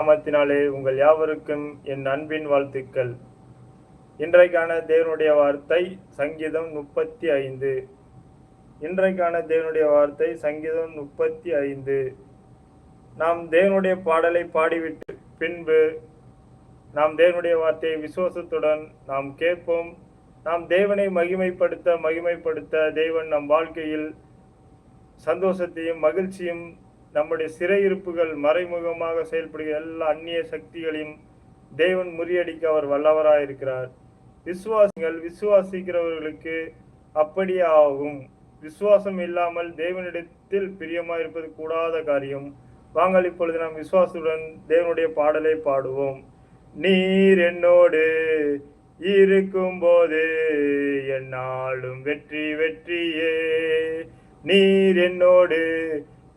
நாமத்தினாலே உங்கள் யாவருக்கும் என் அன்பின் வாழ்த்துக்கள். இன்றைக்கான தேவனுடைய வார்த்தை சங்கீதம் முப்பத்தி ஐந்து. இன்றைக்கான தேவனுடைய வார்த்தை சங்கீதம் முப்பத்தி ஐந்து. நாம் தேவனுடைய பாடலை பாடிவிட்டு பின்பு நாம் தேவனுடைய வார்த்தையை விசுவாசத்துடன் நாம் கேட்போம். நாம் தேவனை மகிமைப்படுத்த மகிமைப்படுத்த தேவன் நம் வாழ்க்கையில் சந்தோஷத்தையும் மகிழ்ச்சியும் நம்முடைய சிறையிருப்புகள் மறைமுகமாக செயல்படுகிற எல்லா அந்நிய சக்திகளையும் தேவன் முறியடிக்க அவர் வல்லவராக இருக்கிறார் விசுவாசிகள் விசுவாசிக்கிறவர்களுக்கு அப்படியே ஆகும். விசுவாசம் இல்லாமல் தேவனிடத்தில் பிரியமாக இருப்பது கூடாத காரியம். வாங்கள் இப்பொழுது நாம் விசுவாசத்துடன் தேவனுடைய பாடலை பாடுவோம். நீர் என்னோடு இருக்கும்போது என்னாலும் வெற்றி வெற்றியே. நீர் என்னோடு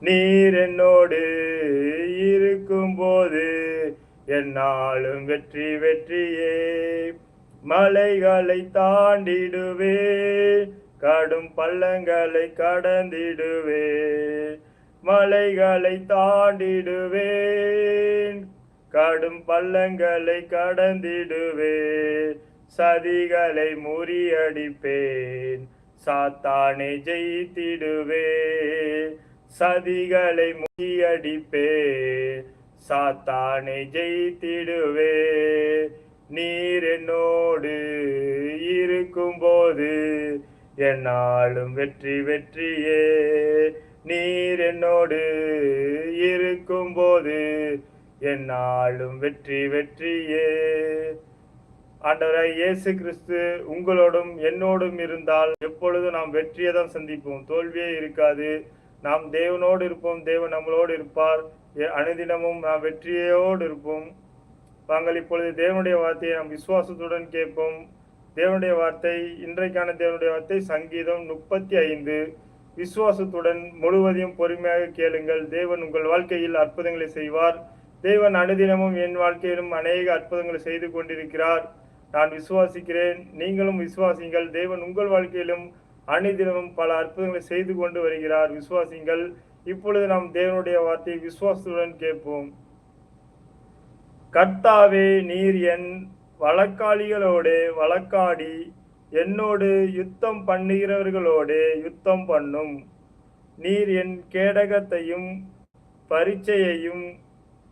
நீர் என்னோடு இருக்கும்போது என்னாலும் வெற்றி வெற்றியே. மலைகளை தாண்டிடுவே கடும் பள்ளங்களை கடந்திடுவே. மலைகளை தாண்டிடுவேன் கடும் பள்ளங்களை கடந்திடுவே. சதிகளை முறியடிப்பேன் சாத்தானை ஜெயித்திடுவே. சதிகளை முகியடிப்பே சாத்தானை ஜெயித்திடுவே. நீர் என்னோடு இருக்கும்போது என்னாலும் வெற்றி வெற்றியே. நீர் என்னோடு இருக்கும்போது என்னாலும் வெற்றி வெற்றியே. ஆண்டவராய் இயேசு கிறிஸ்து உங்களோடும் என்னோடும் இருந்தால் எப்பொழுதும் நாம் வெற்றியை தான் சந்திப்போம். தோல்வியே இருக்காது. நாம் தேவனோடு இருப்போம் தேவன் நம்மளோடு இருப்பார். அனுதினமும் நாம் வெற்றியோடு இருப்போம். நாங்கள் இப்பொழுது தேவனுடைய வார்த்தையை நாம் விசுவாசத்துடன் கேட்போம். தேவனுடைய வார்த்தை இன்றைக்கான தேவனுடைய வார்த்தை சங்கீதம் முப்பத்தி ஐந்து விசுவாசத்துடன் முழுவதையும் பொறுமையாக கேளுங்கள். தேவன் உங்கள் வாழ்க்கையில் அற்புதங்களை செய்வார். தேவன் அனுதினமும் என் வாழ்க்கையிலும் அநேக அற்புதங்களை செய்து கொண்டிருக்கிறார். நான் விசுவாசிக்கிறேன். நீங்களும் விசுவாசிங்கள் தேவன் உங்கள் வாழ்க்கையிலும் அனைத்தினமும் பல அற்புதங்களை செய்து கொண்டு வருகிறார். விசுவாசிங்கள் இப்பொழுது நாம் தேவனுடைய வார்த்தையை விசுவாசத்துடன் கேட்போம். கர்த்தாவே நீர் என் வழக்காளிகளோடு வழக்காடி என்னோடு யுத்தம் பண்ணுகிறவர்களோடு யுத்தம் பண்ணும். நீர் என் கேடகத்தையும் பரீட்சையையும்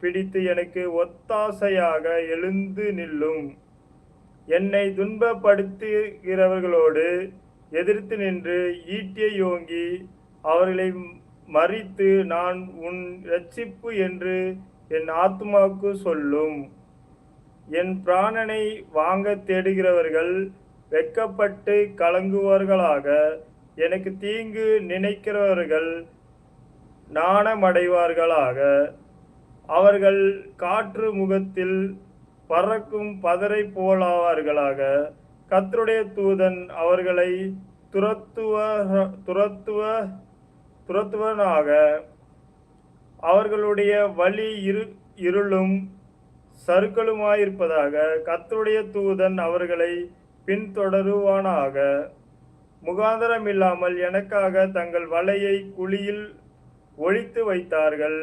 பிடித்து எனக்கு ஒத்தாசையாக எழுந்து நில்லும். என்னை துன்பப்படுத்துகிறவர்களோடு எதிர்த்து நின்று ஈட்டியை யோங்கி அவர்களை மறித்து நான் உன் ரட்சிப்பு என்று என் ஆத்மாவுக்கு சொல்லும். என் பிராணனை வாங்க தேடுகிறவர்கள் வெட்கப்பட்டு கலங்குவார்களாக எனக்கு தீங்கு நினைக்கிறவர்கள் நாணமடைவார்களாக. அவர்கள் காற்று முகத்தில் பறக்கும் பதரை போலாவார்களாக. கத்தருடைய தூதன் அவர்களை துரத்துவ துரத்துவ துரத்துவனாக அவர்களுடைய வழி இரு இருளும் சருக்களுமாயிருப்பதாக கத்தருடைய தூதன் அவர்களை பின்தொடருவானாக. முகாந்தரம் இல்லாமல் எனக்காக தங்கள் வலையை குழியில் ஒழித்து வைத்தார்கள்.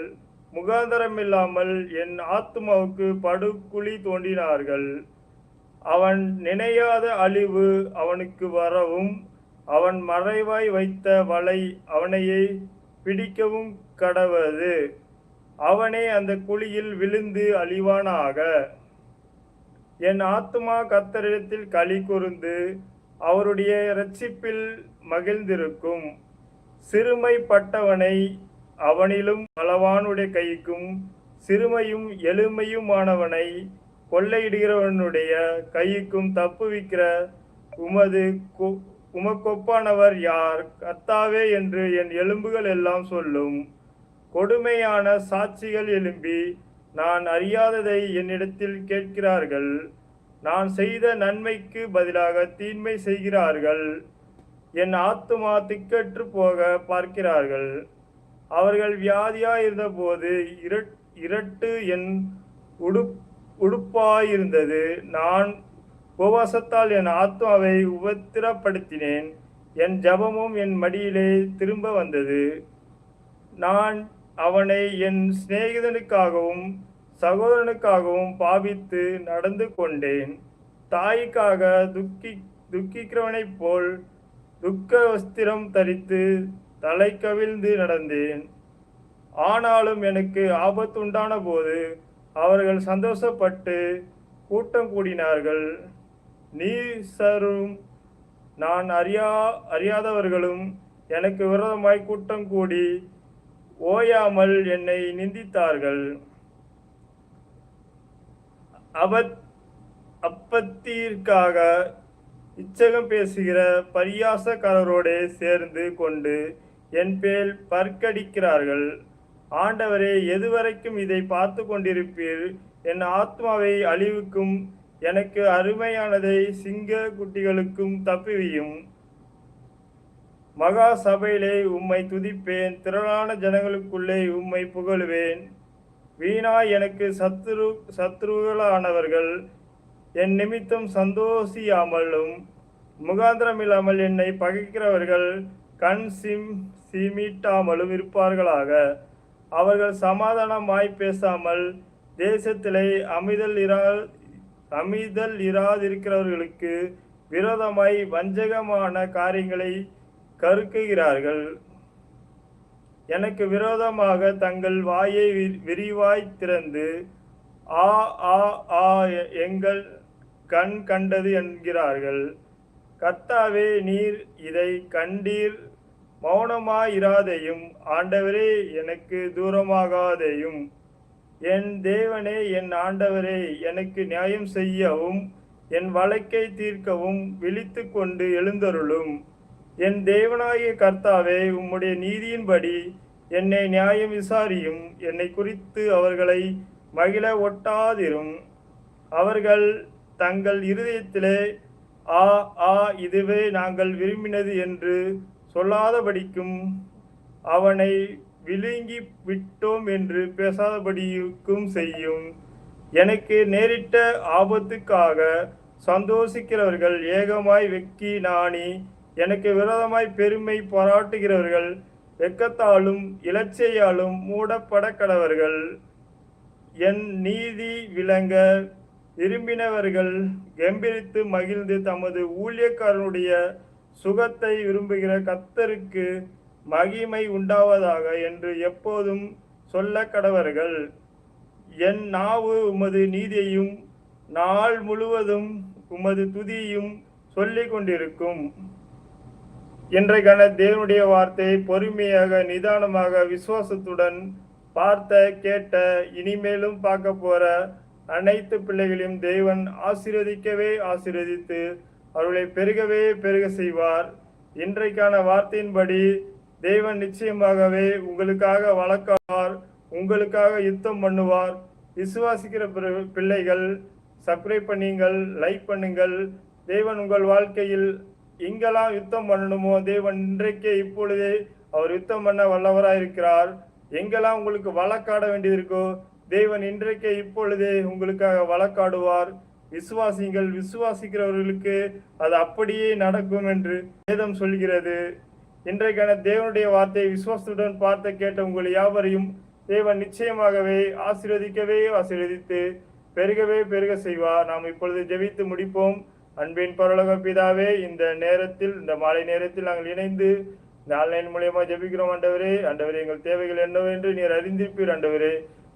முகாந்தரம் இல்லாமல் என் ஆத்துமாவுக்கு படுகுழி தோண்டினார்கள். அவன் நினையாத அழிவு அவனுக்கு வரவும் அவன் மறைவாய் வைத்த வலை அவனையே பிடிக்கவும் கடவது. அவனே அந்த குழியில் விழுந்து அழிவானாக. என் ஆத்மா கத்தரிடத்தில் களி கூர்ந்து அவருடைய இரட்சிப்பில் மகிழ்ந்திருக்கும். சிறுமைப்பட்டவனை அவனிலும் பலவானுடைய கைக்கும் சிறுமையும் எளிமையுமானவனை கொள்ளையிடுகிறவனுடைய கைக்கும் தப்புவிக்கிற உமது கொ- உமக்கொப்பானவர் யார்? கர்த்தாவே என்று என் எலும்புகள் எல்லாம் சொல்லும். கொடுமையான சாட்சிகள் எழும்பி நான் அறியாததை என்னிடத்தில் கேட்கிறார்கள். நான் செய்த நன்மைக்கு பதிலாக தீன்மை செய்கிறார்கள். என் ஆத்துமா திக்கற்று போக பார்க்கிறார்கள். அவர்கள் வியாதியாய் இருந்தபோது இரட்- இரட்டு என் உடுப் உடுப்பாயிருந்தது. நான் உபவாசத்தால் என் ஆத்மாவை உபத்திரப்படுத்தினேன். என் ஜெபமும் என் மடியிலே திரும்ப வந்தது. நான் அவனை என் சிநேகிதனுக்காகவும் சகோதரனுக்காகவும் பாவித்து நடந்து கொண்டேன். தாய்க்காக துக்கி துக்கிக்கிறவனைப் போல் துக்க வஸ்திரம் தரித்து தலை கவிழ்ந்து நடந்தேன். ஆனாலும் எனக்கு ஆபத்துண்டான போது அவர்கள் சந்தோஷப்பட்டு கூட்டம் கூடினார்கள். நீசரும் நான் அறியா அறியாதவர்களும் எனக்கு விரோதமாய் கூட்டம் கூடி ஓயாமல் என்னை நிந்தித்தார்கள். அபத் அப்பத்திற்காக இச்சகம் பேசுகிற பரியாசக்காரரோடே சேர்ந்து கொண்டு என் பேர் பற்கடிக்கிறார்கள். ஆண்டவரே எதுவரைக்கும் இதை பார்த்து கொண்டிருப்பீர்? என் ஆத்மாவை அழிவுக்கும் எனக்கு அருமையானதை சிங்க குட்டிகளுக்கும் தப்பிவியும். மகா சபையிலே உம்மை துதிப்பேன் திரளான ஜனங்களுக்குள்ளே உம்மை புகழுவேன். வீணா எனக்கு சத்துரு சத்ருகளானவர்கள் என் நிமித்தம் சந்தோஷியாமலும் முகாந்திரமில்லாமல் என்னை பகைக்கிறவர்கள் கண் சிம் சிமிட்டாமலும் இருப்பார்களாக. அவர்கள் சமாதானமாய் பேசாமல் தேசத்திலே அமைதல் இரா அமைதல் இராதிருக்கிறவர்களுக்கு விரோதமாய் வஞ்சகமான காரியங்களை கருக்குகிறார்கள். எனக்கு விரோதமாக தங்கள் வாயை விரிவாய் திறந்து ஆ ஆ ஆ எ- எங்கள் கண் கண்டது என்கிறார்கள். கர்த்தாவே நீர் இதை கண்டீர் மௌனமாயிராதையும் ஆண்டவரே எனக்கு தூரமாகாதேயும். என் தேவனே என் ஆண்டவரே எனக்கு நியாயம் செய்யவும் என் வழக்கை தீர்க்கவும் விழித்து கொண்டு எழுந்தருளும். என் தேவனாகிய கர்த்தாவே உம்முடைய நீதியின்படி என்னை நியாயம் விசாரியும் என்னை குறித்து அவர்களை மகிழ ஒட்டாதிரும். அவர்கள் தங்கள் இருதயத்திலே ஆ ஆ இதுவே நாங்கள் விரும்பினது என்று சொல்லாதபடிக்கும் அவனை விழுங்கி விட்டோம் என்று பேசாதபடிக்கும் செய்யும். எனக்கு நேரிட்ட ஆபத்துக்காக சந்தோஷிக்கிறவர்கள் ஏகமாய் வெக்கி நாணி எனக்கு விரோதமாய் பெருமை பாராட்டுகிறவர்கள் வெக்கத்தாலும் இலச்சையாலும் மூடப்பட கடவர்கள். என் நீதி விளங்க விரும்பினவர்கள் கம்பீரித்து மகிழ்ந்து தமது ஊழியக்காரனுடைய சுகத்தை விரும்புகிற கத்தருக்கு மகிமை உண்டாவதாக என்று எப்போதும் சொல்ல கடவர்கள். என் நாவு உமது நீதியையும் நாள் முழுவதும் உமது துதியையும் சொல்லிக் கொண்டிருக்கும். இன்றைக்கான தேவனுடைய வார்த்தையை பொறுமையாக நிதானமாக விசுவாசத்துடன் பார்த்த கேட்ட இனிமேலும் பார்க்க போற அனைத்து பிள்ளைகளையும் தேவன் ஆசீர்வதிக்கவே ஆசீர்வதித்து அவர்களை பெருகவே பெருக செய்வார். இன்றைக்கான வார்த்தையின்படி தேவன் நிச்சயமாகவே உங்களுக்காக வளர்க்கார் உங்களுக்காக யுத்தம் பண்ணுவார். விசுவாசிக்கிற பிற- பிள்ளைகள் சப்ஸ்கிரைப் பண்ணுங்கள் லைக் பண்ணுங்கள். தேவன் உங்கள் வாழ்க்கையில் எங்கெல்லாம் யுத்தம் பண்ணணுமோ தேவன் இன்றைக்கே இப்பொழுதே அவர் யுத்தம் பண்ண வல்லவராக இருக்கிறார். எங்கெல்லாம் உங்களுக்கு வழக்காட வேண்டியது இருக்கோ தேவன் இன்றைக்கே இப்பொழுதே உங்களுக்காக வழக்காடுவார். விசுவாசிங்கள் விசுவாசிக்கிறவர்களுக்கு அது அப்படியே நடக்கும் என்று வேதம் சொல்கிறது. இன்றைக்கான தேவனுடைய வார்த்தையை விசுவாசத்துடன் பார்த்து கேட்ட உங்கள் யாவரையும் தேவன் நிச்சயமாகவே ஆசீர்வதிக்கவே ஆசீர்வதித்து பெருகவே பெருக செய்வார் நாம் இப்பொழுது ஜெபித்து முடிப்போம். அன்பின் பரலக பிதாவே இந்த நேரத்தில் இந்த மாலை நேரத்தில் நாங்கள் இணைந்து இந்த ஆன்லைன் மூலியமா ஜெபிக்கிறோம். ஆண்டவரே ஆண்டவரே எங்கள் தேவைகள் என்னவென்று நீர் அறிந்திருப்பீர். ஆண்டவரே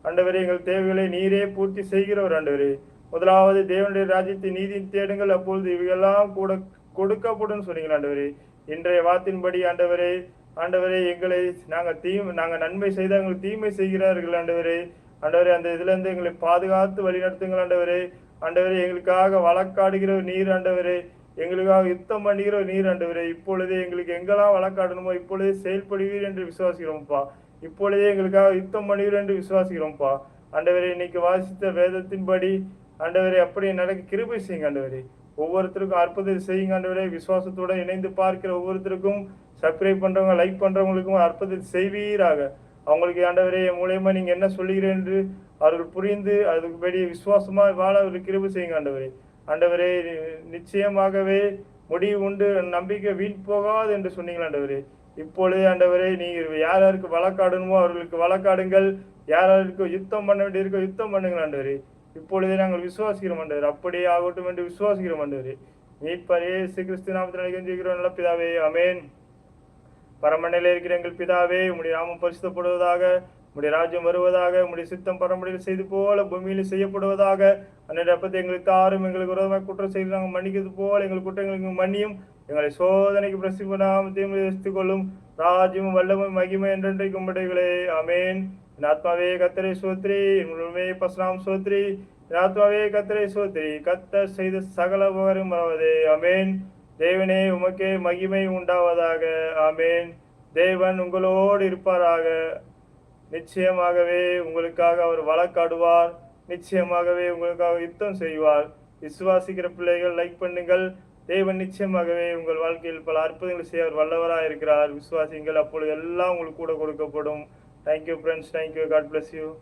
ஆண்டவரே எங்கள் தேவைகளை நீரே பூர்த்தி செய்கிறவர். ஆண்டவரே முதலாவது தேவனுடைய ராஜ்யத்தை நீதி தேடுங்கள். அப்பொழுது இவையெல்லாம் கூட கொடுக்கப்படும் சொன்னீங்கள் ஆண்டவரே. இன்றைய வார்த்தையின்படி ஆண்டவரே ஆண்டவரே எங்களை நாங்கள் தீ நாங்கள் நன்மை செய்தால் எங்களுக்கு தீமை செய்கிறார்கள் ஆண்டவரே. ஆண்டவரே அந்த இதுலேருந்து எங்களை பாதுகாத்து வழிநடத்துங்கள் ஆண்டவரே. ஆண்டவரே எங்களுக்காக வழக்காடுகிற நீர் ஆண்டவரே. எங்களுக்காக யுத்தம் பண்ணுகிற நீர் ஆண்டவரே. இப்பொழுதே எங்களுக்கு எங்கெல்லாம் வழக்காடணுமோ இப்பொழுதே செயல்படுவீர் என்று விசுவாசிக்கிறோம்ப்பா. இப்பொழுதே எங்களுக்காக யுத்தம் பண்ணுவீர் என்று விசுவாசிக்கிறோம்ப்பா. ஆண்டவரே இன்னைக்கு வாசித்த வேதத்தின்படி ஆண்டவரே அப்படி நடக்க கிருபை செய்யுங்க ஆண்டவரே. ஒவ்வொருத்தருக்கும் அற்புதத்தை செய்யுங்க ஆண்டவரே. விசுவாசத்தோட இணைந்து பார்க்கிற ஒவ்வொருத்தருக்கும் சப்ஸ்கிரைப் பண்றவங்க லைக் பண்றவங்களுக்கும் அற்புதத்தை செய்வீராக. அவங்களுக்கு ஆண்டவரே என் மூலயமா நீங்க என்ன சொல்லுகிறேன் என்று அவர்கள் புரிந்து அதுக்கு பெரிய விசுவாசமா வாழ அவர்கள் கிருபை செய்யுங்க ஆண்டவரே. ஆண்டவரே நிச்சயமாகவே முடிவு உண்டு நம்பிக்கை வீண் போகாது என்று சொன்னீங்க ஆண்டவரே. இப்பொழுது ஆண்டவரே நீங்க யார் யாருக்கு வழக்காடணுமோ அவர்களுக்கு வழக்காடுங்கள். யார் யாருக்கு யுத்தம் பண்ண வேண்டியிருக்கோ யுத்தம் பண்ணுங்கள் ஆண்டவரே. இப்பொழுதே நாங்கள் விசுவாசிக்கிறோம் ஆண்டவர் அப்படியே ஆகட்டும் என்று விசுவாசிக்கிறோம் ஆண்டவரே மீட்பரே ஸ்ரீ கிறிஸ்து நாமத்தில் நிகழ்ச்சிக்கிறோம் நல்ல பிதாவே அமேன் பரமநிலையில் இருக்கிற எங்கள் பிதாவே உம்முடைய நாமம் பரிசுத்தப்படுவதாக உம்முடைய ராஜ்யம் வருவதாக உம்முடைய சித்தம் பரம்பரையில் செய்து போல பூமியில் செய்யப்படுவதாக அன்றைய அப்பத்தை எங்களுக்கு தாரும் எங்களுக்கு விரோதமாக குற்றம் செய்து நாங்கள் மன்னிக்கிறது போல எங்கள் குற்றங்களுக்கு மன்னியும். எங்களை சோதனைக்கு பிரசிப்பு நாமத்தையும் எடுத்துக் கொள்ளும். வல்லமும் மகிமை என்றென்றைக்கும் உம்முடையகளே அமேன் ஆத்மாவே கத்தரை சோத்ரி உங்களுமே பசுராம் சோத்ரி ஆத்மாவே கத்தரை சோத்ரி கத்தர் செய்த சகல உபகாரம் மறவதே அமேன் தேவனே உமக்கே மகிமை உண்டாவதாக ஆமேன் தேவன் உங்களோடு இருப்பாராக நிச்சயமாகவே உங்களுக்காக அவர் வழக்காடுவார் நிச்சயமாகவே உங்களுக்காக யுத்தம் செய்வார் விசுவாசிக்கிற பிள்ளைகள் லைக் பண்ணுங்கள் தேவன் நிச்சயமாகவே உங்கள் வாழ்க்கையில் பல அற்புதங்களை செய்ய அவர் வல்லவராக இருக்கிறார் விசுவாசிங்கள் அப்பொழுது எல்லாம் உங்களுக்கு கூட கொடுக்கப்படும் Thank you, friends. Thank you. God bless you.